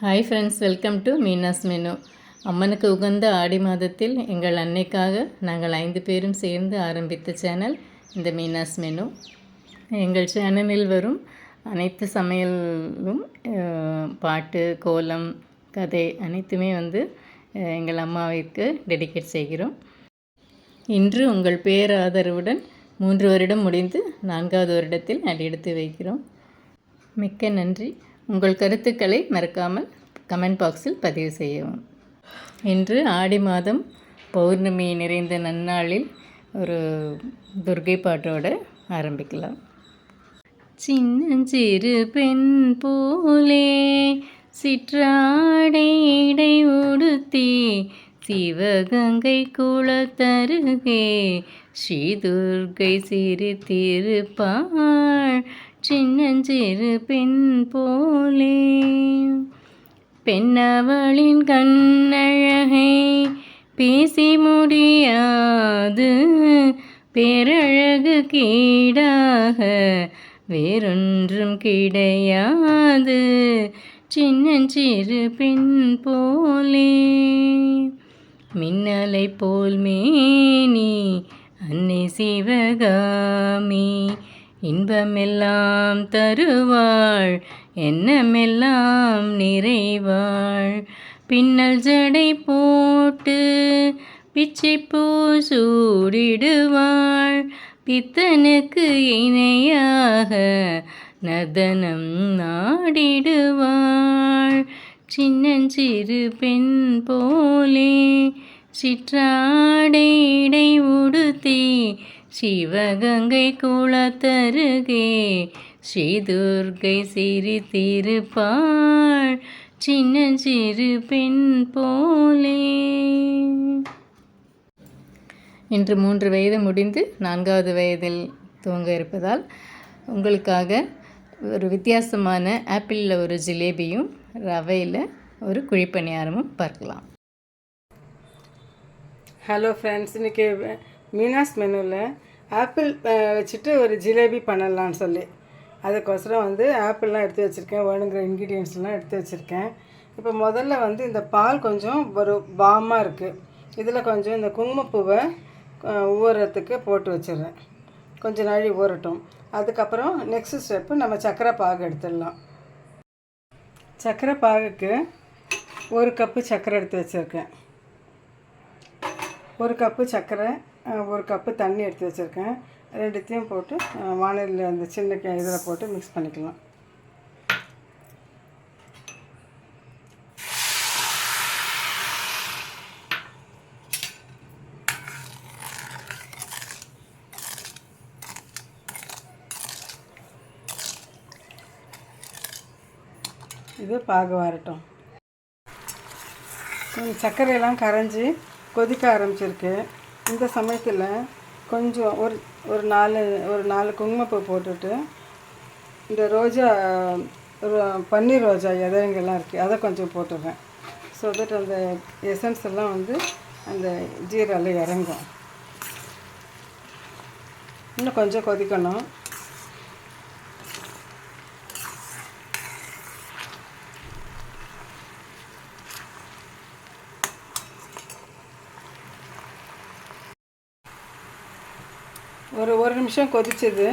Hi friends welcome to Meena's menu அம்மனுக்கு உகந்த ஆடி மாதத்தில் எங்கள் அன்னைக்காக நாங்கள் ஐந்து பேரும் சேர்ந்து ஆரம்பித்த சேனல் இந்த மீனாஸ் மெனு எங்கள் சேனலில் வரும் அனைத்து சமையலும் பாட்டு கோலம் கதை அனைத்துமே வந்து எங்கள் அம்மாவிற்கு டெடிகேட் செய்கிறோம். இன்று உங்கள் பேராதரவுடன் மூன்று வருடம் முடிந்து நான்காவது வருடத்தில் அடியெடுத்து வைக்கிறோம். மிக்க நன்றி. உங்கள் கருத்துக்களை மறக்காமல் கமெண்ட் பாக்ஸில் பதிவு செய்யவும். இன்று ஆடி மாதம் பௌர்ணமி நிறைந்த நன்னாளில் ஒரு துர்கை பாட்டோட ஆரம்பிக்கலாம். சின்னஞ்சிறு பெண் போலே சிற்றாடை இடை உடுத்தி சிவகங்கை குளத்தருகே ஸ்ரீதுர்கை சிரித்திருப்பாள் சின்னஞ்சிறு பெண் போலே பெண்ணவளின் கண்ணழகை பேசி முடியாது. பேரழகு கீடாக வேறொன்றும் கிடையாது. சின்னஞ்சிறு பெண் போலே மின்னலை போல் மேனி அன்னை சிவகாமி இன்பமெல்லாம் தருவாள் எண்ணமெல்லாம் நிறைவாள். பின்னல் ஜடை போட்டு பிச்சைப்பூ சூடிடுவாள். பித்தனுக்கு இணையாக நதனம் நாடிடுவாள். சின்னஞ்சிறு பெண் போலே சிற்றாடை உடுத்தி சிவகங்கை குளத்தருகே ஸ்ரீதுர்கை சிரித்திருப்பாள் சிறு பெண் போலே. இன்று மூன்று வயது முடிந்து நான்காவது வயதில் துவங்க இருப்பதால் உங்களுக்காக ஒரு வித்தியாசமான ஆப்பிளில் ஒரு ஜிலேபியும் ரவையில் ஒரு குழிப்பணியாரமும் பார்க்கலாம். ஹலோ ஃப்ரெண்ட்ஸ் இன்றைக்கி மீனாஸ் மெனுவில் ஆப்பிள் வச்சுட்டு ஒரு ஜிலேபி பண்ணலான்னு சொல்லி. அதுக்கோசரம் வந்து ஆப்பிள்லாம் எடுத்து வச்சுருக்கேன். வேணுங்கிற இன்க்ரீடியன்ஸ்லாம் எடுத்து வச்சுருக்கேன். இப்போ முதல்ல வந்து இந்த பால் கொஞ்சம் ஒரு பாமாக இருக்குது இதில் கொஞ்சம் இந்த குங்குமப்பூவை ஊறத்துக்கு போட்டு வச்சிடுறேன். கொஞ்சம் நாழி ஊறட்டும். அதுக்கப்புறம் நெக்ஸ்ட் ஸ்டெப்பு நம்ம சர்க்கரை பாகு எடுத்துடலாம். சர்க்கரை பாகுக்கு ஒரு கப்பு சர்க்கரை எடுத்து வச்சுருக்கேன். ஒரு கப்பு சர்க்கரை ஒரு கப்பு தண்ணி எடுத்து வச்சுருக்கேன். ரெண்டுத்தையும் போட்டு வானலில் அந்த சின்ன இதில் போட்டு மிக்ஸ் பண்ணிக்கலாம். இது பாகு வரட்டும். கொஞ்சம் சர்க்கரையெல்லாம் கரைஞ்சி கொதிக்க ஆரம்பிச்சிருக்கு. இந்த சமயத்தில் கொஞ்சம் ஒரு ஒரு நாலு ஒரு நாலு குங்குமப்பூ போட்டுட்டு இந்த ரோஜா ரோ- பன்னீர் ரோஜா எதங்கெல்லாம் இருக்குது அதை கொஞ்சம் போட்டுடுறேன் ஸோ தட் அந்த எசன்ஸ் எல்லாம் வந்து அந்த ஜீரால இறங்கும். இன்னும் கொஞ்சம் கொதிக்கணும் ஒரு ஒரு நிமிஷம் கொதிச்சது.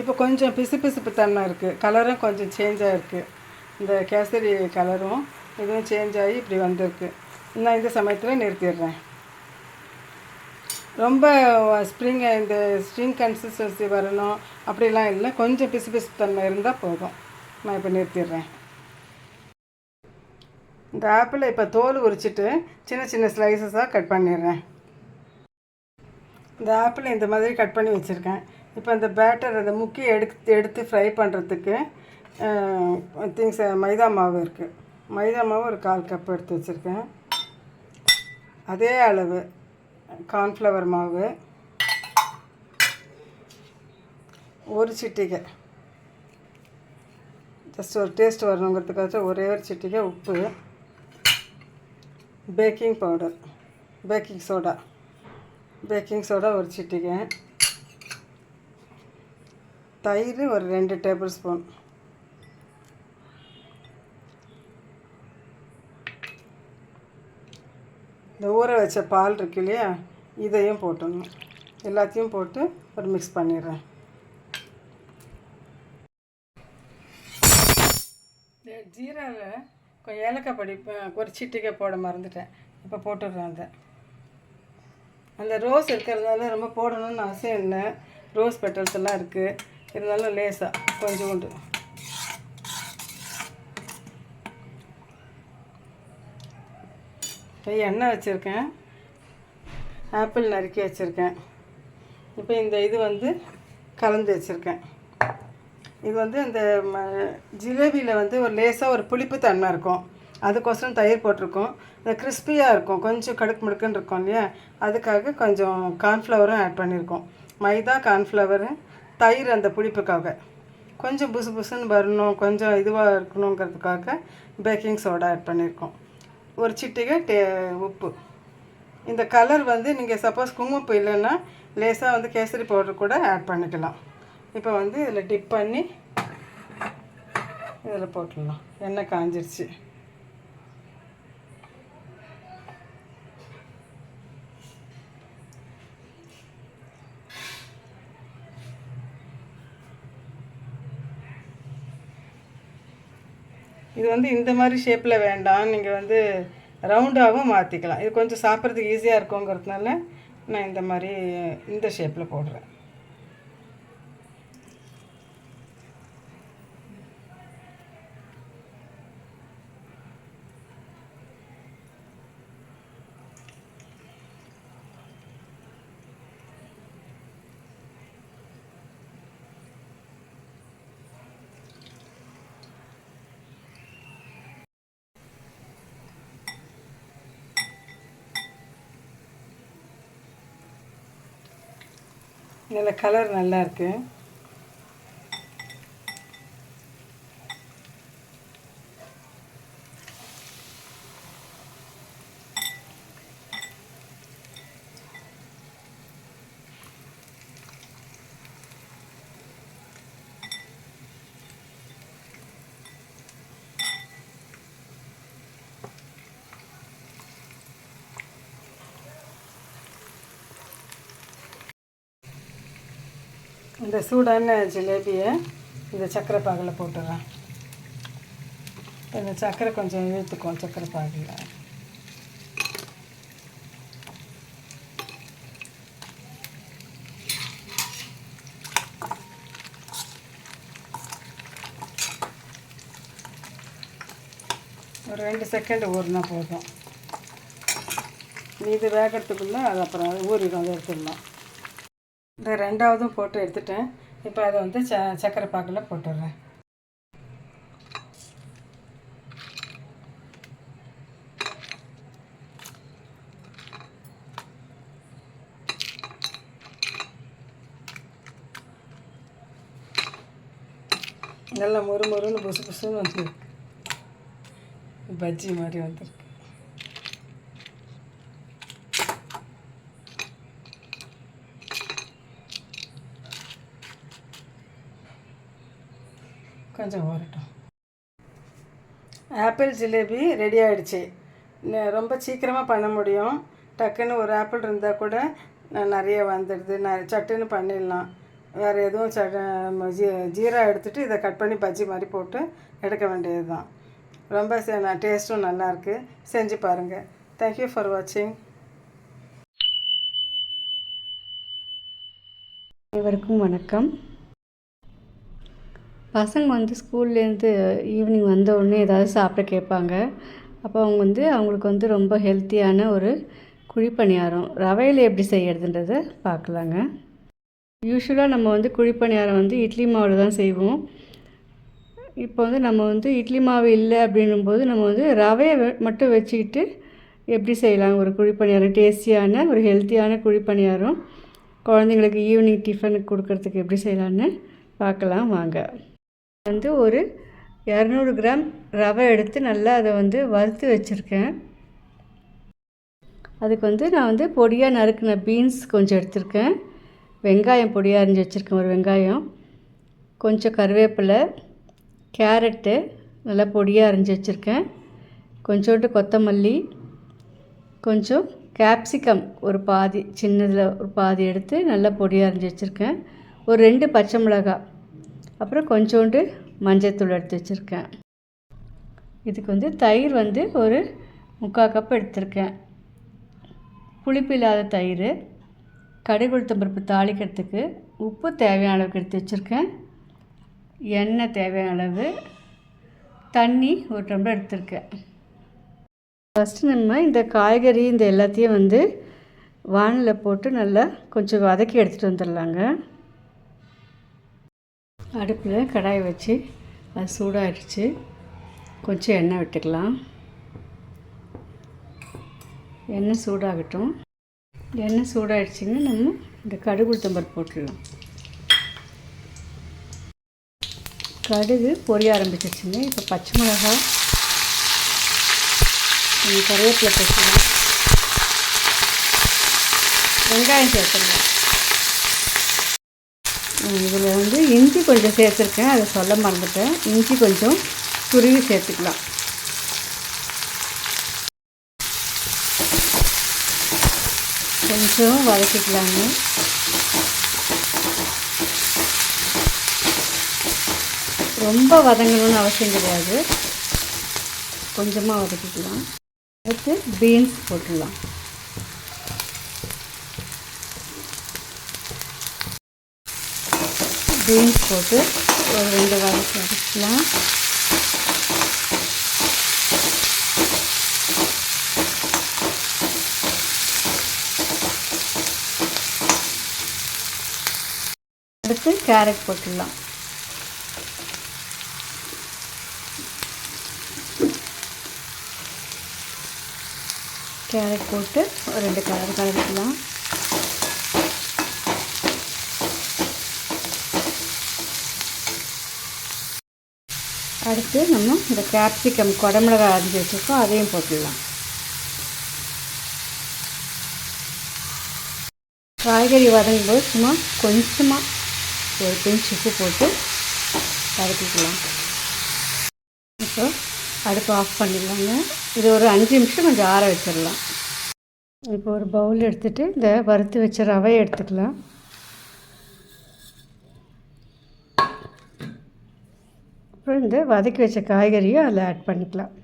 இப்போ கொஞ்சம் பிசுபிசுப்பு தன்மை இருக்குது கலரும் கொஞ்சம் சேஞ்ச் ஆகிருக்கு இந்த கேசரி கலரும் இதுவும் சேஞ்ச் ஆகி இப்படி வந்திருக்கு. நான் இந்த சமயத்தில் நிறுத்திடுறேன். ரொம்ப ஸ்ப்ரிங் இந்த ஸ்ப்ரிங் கன்சிஸ்டன்சி வரணும். அப்படிலாம் இல்லை. கொஞ்சம் பிசுபிசுப்பு தன்மை இருந்தால் போதும். நான் இப்போ நிறுத்திடுறேன். இந்த ஆப்பிளை இப்போ தோல் உரிச்சிட்டு சின்ன சின்ன ஸ்லைசஸாக கட் பண்ணிடுறேன். இந்த ஆப்பிளை இந்த மாதிரி கட் பண்ணி வச்சுருக்கேன். இப்போ இந்த பேட்டர் அந்த முக்கி எடுத்து எடுத்து ஃப்ரை பண்ணுறதுக்கு திங்ஸ் மைதா மாவு இருக்குது மைதா மாவு ஒரு கால் கப் எடுத்து வச்சுருக்கேன். அதே அளவு கார்ன்ஃப்ளவர் மாவு. ஒரு சிட்டிகை. ஜஸ்ட் ஒரு டேஸ்ட் வரணுங்கிறதுக்காக ஒரே ஒரு சிட்டிகை உப்பு. Baking powder baking soda baking soda ஒரு சிட்டிகை. தயிர் ஒரு ரெண்டு டேபிள் ஸ்பூன். இந்த ஊற வச்ச பால் இருக்கு இல்லையா இதையும் போட்டுடணும். எல்லாத்தையும் போட்டு ஒரு மிக்ஸ் பண்ணிடுறேன். இந்த ஜீராவில் கொஞ்சம் ஏலக்காய் பொடி ப- ஒரு போட மறந்துட்டேன். இப்போ போட்டுடுறேன் அதை. அந்த ரோஸ் இருக்கிறதுனால ரொம்ப போடணும்னு அவசியம் இல்லை. ரோஸ் பெட்டல்ஸ் எல்லாம் இருக்குது இருந்தாலும் லேசாக கொஞ்சோண்டு. இப்போ எண்ணெய் வச்சுருக்கேன். ஆப்பிள் நறுக்கி வச்சுருக்கேன். இப்போ இந்த இது வந்து கலந்து வச்சுருக்கேன். இது வந்து இந்த ஜிலேபியில் வந்து ஒரு லேசாக ஒரு புளிப்பு தன்மை இருக்கும். அதுக்கோசரம் தயிர் போட்டிருக்கோம். இந்த கிறிஸ்பியாக இருக்கும். கொஞ்சம் கடுக்கு முடுக்குன்னு இருக்கும் இல்லையா? அதுக்காக கொஞ்சம் கார்ன்ஃப்ளவரும் ஆட் பண்ணியிருக்கோம் மைதா கார்ன்ஃப்ளவரு தயிர் அந்த புளிப்புக்காக. கொஞ்சம் புசு புசுன்னு வரணும் கொஞ்சம் இதுவாக இருக்கணுங்கிறதுக்காக பேக்கிங் சோடா ஆட் பண்ணியிருக்கோம் ஒரு சிட்டிகை டே உப்பு. இந்த கலர் வந்து நீங்கள் சப்போஸ் குங்குமப்பூ இல்லைன்னா லேசாக வந்து கேசரி பவுடர் கூட ஆட் பண்ணிக்கலாம். இப்போ வந்து இதில் டிப் பண்ணி இதில் போட்டுடலாம். எண்ணெய் காஞ்சிருச்சு. இது வந்து இந்த மாதிரி ஷேப்பில் வேண்டாம். நீங்கள் வந்து ரவுண்டாகவும் மாற்றிக்கலாம் இது கொஞ்சம் சாப்பிட்றதுக்கு ஈஸியாக இருக்குங்கிறதுனால நான் இந்த மாதிரி இந்த ஷேப்பில் போடுறேன். இதில் கலர் நல்லா இருக்குது இந்த சூடான ஜிலேபியை இந்த சக்கரை பாகில் போட்டுடுறேன் இந்த சக்கரை கொஞ்சம் இழுத்துக்கும் சக்கரை பாகில். ஒரு ரெண்டு செகண்ட் ஊறினா போதும். இது வேகிறதுக்குள்ளே அது அப்புறம் ஊறிடும் அதை எடுத்துடலாம். இந்த ரெண்டாவதும் போட்டு எடுத்துட்டேன். இப்போ அதை வந்து ச சக்கரை பாக்கில் போட்டுடுறேன் நல்லா மொறு மொறுன்னு புசு புசுன்னு வந்துருக்கு. பஜ்ஜி மாதிரி வந்துருக்கு. கொஞ்சம் ஊறட்டும் ஆப்பிள் ஜிலேபி ரெடி ஆகிடுச்சு ரொம்ப சீக்கிரமாக பண்ண முடியும். டக்குன்னு ஒரு ஆப்பிள் இருந்தால் கூட நிறைய வந்துடுது. ந சட்டுன்னு பண்ணிடலாம். வேறு எதுவும் ச ஜீ ஜீரா எடுத்துகிட்டு இதை கட் பண்ணி பஜ்ஜி மாதிரி போட்டு எடுக்க வேண்டியது தான் ரொம்ப டேஸ்ட்டும் நல்லாயிருக்கு செஞ்சு பாருங்கள் தேங்க்யூ ஃபார் வாட்சிங் அனைவருக்கும் வணக்கம். பசங்க வந்து ஸ்கூல்லேருந்து ஈவினிங் வந்த உடனே ஏதாவது சாப்பிட கேட்பாங்க. அப்போ அவங்க வந்து அவங்களுக்கு வந்து ரொம்ப ஹெல்த்தியான ஒரு குழிப்பணியாரம். ரவையில் எப்படி செய்யறதுன்றதை பார்க்கலாங்க. யூஸ்வலாக நம்ம வந்து குழிப்பணியாரம் வந்து இட்லி மாவில் தான் செய்வோம். இப்போ வந்து நம்ம வந்து இட்லி மாவு இல்லை அப்படின்னும்போது நம்ம வந்து ரவையை மட்டும் வச்சுக்கிட்டு எப்படி செய்யலாம்? ஒரு குழிப்பணியாரம் டேஸ்டியான ஒரு ஹெல்த்தியான குழிப்பணியாரம். குழந்தைங்களுக்கு ஈவினிங் டிஃபனுக்கு கொடுக்கறதுக்கு எப்படி செய்யலான்னு பார்க்கலாம் வாங்க. வந்து ஒரு இரநூறு கிராம் ரவை எடுத்து நல்லா அதை வந்து வறுத்து வச்சுருக்கேன். அதுக்கு வந்து நான் வந்து பொடியாக நறுக்கின பீன்ஸ் கொஞ்சம் எடுத்திருக்கேன். வெங்காயம் பொடியாக அரிஞ்சு வச்சுருக்கேன் ஒரு வெங்காயம். கொஞ்சம் கருவேப்பிலை கேரட்டு நல்லா பொடியாக அரிஞ்சு வச்சுருக்கேன். கொஞ்சோண்டு கொத்தமல்லி கொஞ்சம் கேப்சிகம் ஒரு பாதி சின்னதில் ஒரு பாதி எடுத்து நல்லா பொடியாக அரிஞ்சு வச்சுருக்கேன். ஒரு ரெண்டு பச்சை மிளகாய். அப்புறம் கொஞ்சோண்டு மஞ்சத்தூள் எடுத்து வச்சுருக்கேன். இதுக்கு வந்து தயிர் வந்து ஒரு முக்கால் கப் எடுத்திருக்கேன். புளிப்பு இல்லாத தயிர் கடுகு பருப்பு தாளிக்கிறதுக்கு உப்பு தேவையான அளவுக்கு எடுத்து வச்சுருக்கேன். எண்ணெய் தேவையான அளவு தண்ணி ஒரு டம்ளர் எடுத்திருக்கேன். ஃபஸ்ட்டு நம்ம இந்த காய்கறி இந்த எல்லாத்தையும் வந்து வானில் போட்டு நல்லா கொஞ்சம் வதக்கி எடுத்துகிட்டு வந்துடலாங்க. அடுப்பில் கடாயை வச்சு அது சூடாகிடுச்சு கொஞ்சம் எண்ணெய் விட்டுக்கலாம். எண்ணெய் சூடாகட்டும். எண்ணெய் சூடாகிடுச்சிங்கன்னா நம்ம இந்த கடுகு உளுத்தம்பருப்பு போட்டுடலாம். கடுகு பொரிய ஆரம்பிச்சிருச்சுங்க. இப்போ பச்சை மிளகாய் கருவேப்பிலை போட்டுக்கலாம். வெங்காயம் சேர்த்துக்கலாம் இதில் வந்து இஞ்சி கொஞ்சம் சேர்த்துருக்கேன். அதை சொல்ல மறந்துட்டேன். இஞ்சி கொஞ்சம் துருவி சேர்த்துக்கலாம். கொஞ்சம் வதக்கிக்கலாங்க. ரொம்ப வதங்கணும்னு அவசியம் கிடையாது. கொஞ்சமாக வதக்கிக்கலாம். அடுத்து பீன்ஸ் போட்டுடலாம். பீன்ஸ் போட்டு ஒரு ரெண்டு வதக்கி அடிக்கலாம் அடுத்து கேரட் போட்டுடலாம். கேரட் போட்டு ஒரு ரெண்டு கலர் கலந்துக்கலாம். அடுத்து நம்ம இந்த கேப்சிகம் குடமிளகாய் அரிஞ்சு வச்சுருக்கோம் அதையும் போட்டுடலாம். காய்கறி வதங்கும்போது சும்மா கொஞ்சமாக ஒரு பிஞ்ச் உப்பு போட்டு வதக்கிக்கலாம். இப்போ அடுப்பு ஆஃப் பண்ணிடலாங்க. இது ஒரு அஞ்சு நிமிஷம் கொஞ்சம் ஆற வச்சிடலாம். இப்போ ஒரு பவுல் எடுத்துகிட்டு இந்த வறுத்து வச்ச ரவையை எடுத்துக்கலாம். அப்புறம் இந்த வதக்கி வச்ச காய்கறியும் அதில் ஆட் பண்ணிக்கலாம்.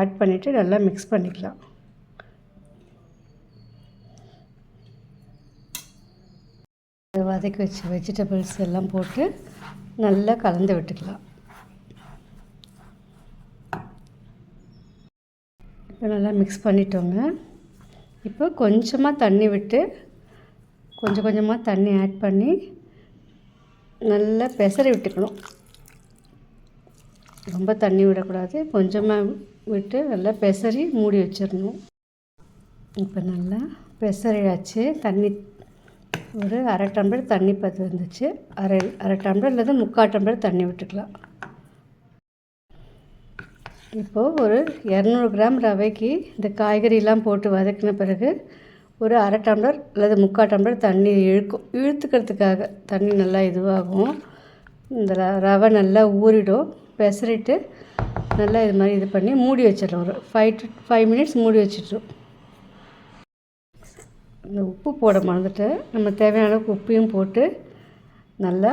ஆட் பண்ணிவிட்டு நல்லா மிக்ஸ் பண்ணிக்கலாம். வதக்கி வச்ச வெஜிடபிள்ஸ் எல்லாம் போட்டு நல்லா கலந்து விட்டுக்கலாம். இப்போ நல்லா மிக்ஸ் பண்ணிட்டோங்க. இப்போ கொஞ்சமாக தண்ணி விட்டு கொஞ்சம் கொஞ்சமாக தண்ணி ஆட் பண்ணி நல்லா பெசரி விட்டுக்கணும். ரொம்ப தண்ணி விடக்கூடாது. கொஞ்சமாக விட்டு நல்லா பெசரி மூடி வச்சிடணும். இப்போ நல்லா பெசரியாச்சு தண்ணி ஒரு அரை டம்ளர் தண்ணி பத்து வந்துச்சு. அரை அரை டம்ளர் இல்லாத முக்கால் டம்ளர் தண்ணி விட்டுக்கலாம். இப்போது ஒரு இரநூறு கிராம் ரவைக்கு இந்த காய்கறியெலாம் போட்டு வதக்கின பிறகு ஒரு அரை டம்ளர் அல்லது முக்கால் டம்ளர் தண்ணி இழுக்கும். இழுத்துக்கிறதுக்காக தண்ணி நல்லா இதுவாகும். இந்த ர- ரவை நல்லா ஊறிடும். பெசரிட்டு நல்லா இது மாதிரி இது பண்ணி மூடி வச்சிடலாம். ஒரு ஃபைவ் டு ஃபைவ் மினிட்ஸ் மூடி வச்சிடுறோம் இந்த உப்பு போட மறந்துட்டு நம்ம தேவையான அளவுக்கு உப்பையும் போட்டு நல்லா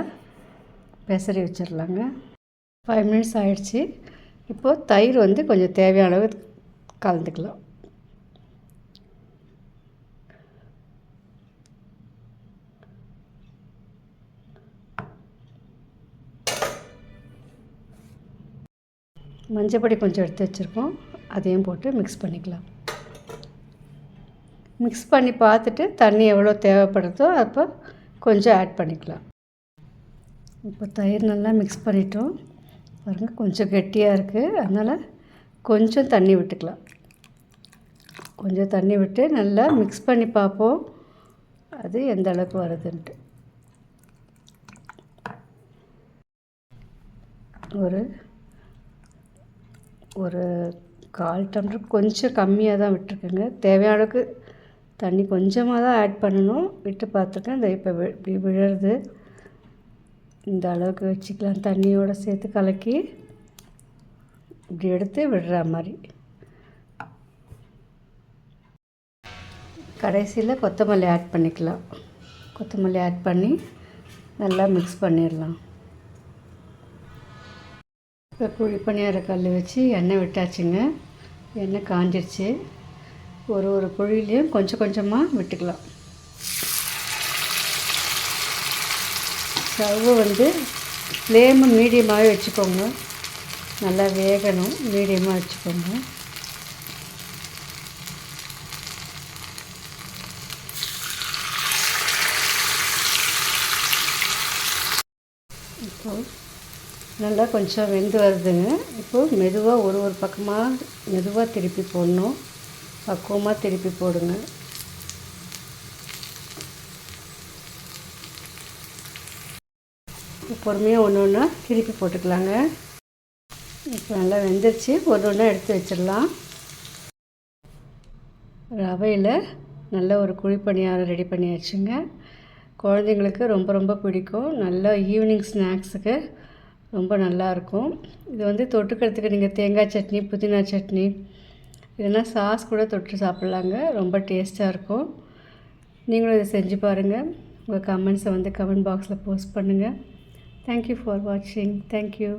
பெசரி வச்சிடலாங்க. ஃபைவ் மினிட்ஸ் ஆயிடுச்சு. இப்போது தயிர் வந்து கொஞ்சம் தேவையான அளவு கலந்துக்கலாம். மஞ்சப்பொடி கொஞ்சம் எடுத்து வச்சுருக்கோம். அதையும் போட்டு மிக்ஸ் பண்ணிக்கலாம். மிக்ஸ் பண்ணி பார்த்துட்டு தண்ணி எவ்வளோ தேவைப்படுதோ அப்போ கொஞ்சம் ஆட் பண்ணிக்கலாம். இப்போ தயிர் நல்லா மிக்ஸ் பண்ணிட்டோம். பாருங்கள் கொஞ்சம் கெட்டியாக இருக்குது அதனால் கொஞ்சம் தண்ணி விட்டுக்கலாம். கொஞ்சம் தண்ணி விட்டு நல்லா மிக்ஸ் பண்ணி பார்ப்போம். அது எந்த அளவுக்கு வருதுன்ட்டு. ஒரு ஒரு கால் டம்ளர் கொஞ்சம் கம்மியாக தான் விட்டுருக்கேங்க. தேவையான அளவுக்கு தண்ணி கொஞ்சமாக தான் ஆட் பண்ணணும். விட்டு பார்த்துருக்கேன் இந்த இப்போ வி- இப்படி விழுறது. இந்த அளவுக்கு வச்சுக்கலாம். தண்ணியோடு சேர்த்து கலக்கி இப்படி எடுத்து விடுற மாதிரி. கடைசியில் கொத்தமல்லி ஆட் பண்ணிக்கலாம். கொத்தமல்லி ஆட் பண்ணி நல்லா மிக்ஸ் பண்ணிடலாம். இப்போ குழி பணியார கல் வச்சு எண்ணெய் விட்டாச்சுங்க. எண்ணெய் காஞ்சிருச்சு. ஒரு ஒரு குழிலையும் கொஞ்சம் கொஞ்சமாக விட்டுக்கலாம். ஸ்டவ்வு வந்து ஃப்ளேமு மீடியமாகவே வச்சுக்கோங்க. நல்லா வேகணும். மீடியமாக வச்சுக்கோங்க இப்போது நல்லா கொஞ்சம் வெந்து வருதுங்க. இப்போது மெதுவாக ஒரு ஒரு பக்கமாக மெதுவாக திருப்பி போடணும். பக்குவமாக திருப்பி போடுங்க. பொறுமையாக ஒன்று ஒன்றா திருப்பி போட்டுக்கலாங்க. இப்போ நல்லா வெந்துருச்சு. ஒன்று ஒன்றா எடுத்து வச்சிடலாம். ரவையில் நல்ல ஒரு குழி பணியாரம் ரெடி பண்ணியாச்சுங்க. குழந்தைங்களுக்கு ரொம்ப ரொம்ப பிடிக்கும். நல்ல ஈவினிங் ஸ்நாக்ஸுக்கு ரொம்ப நல்லாயிருக்கும். இது வந்து தொட்டுக்கிறதுக்கு நீங்கள் தேங்காய் சட்னி புதினா சட்னி இல்லைன்னா சாஸ் கூட தொட்டு சாப்பிட்லாங்க. ரொம்ப டேஸ்ட்டாக இருக்கும். நீங்களும் இதை செஞ்சு பாருங்கள் உங்கள் கமெண்ட்ஸை வந்து கமெண்ட் பாக்ஸில் போஸ்ட் பண்ணுங்கள் தேங்க்யூ ஃபார் வாட்சிங் தேங்க்யூ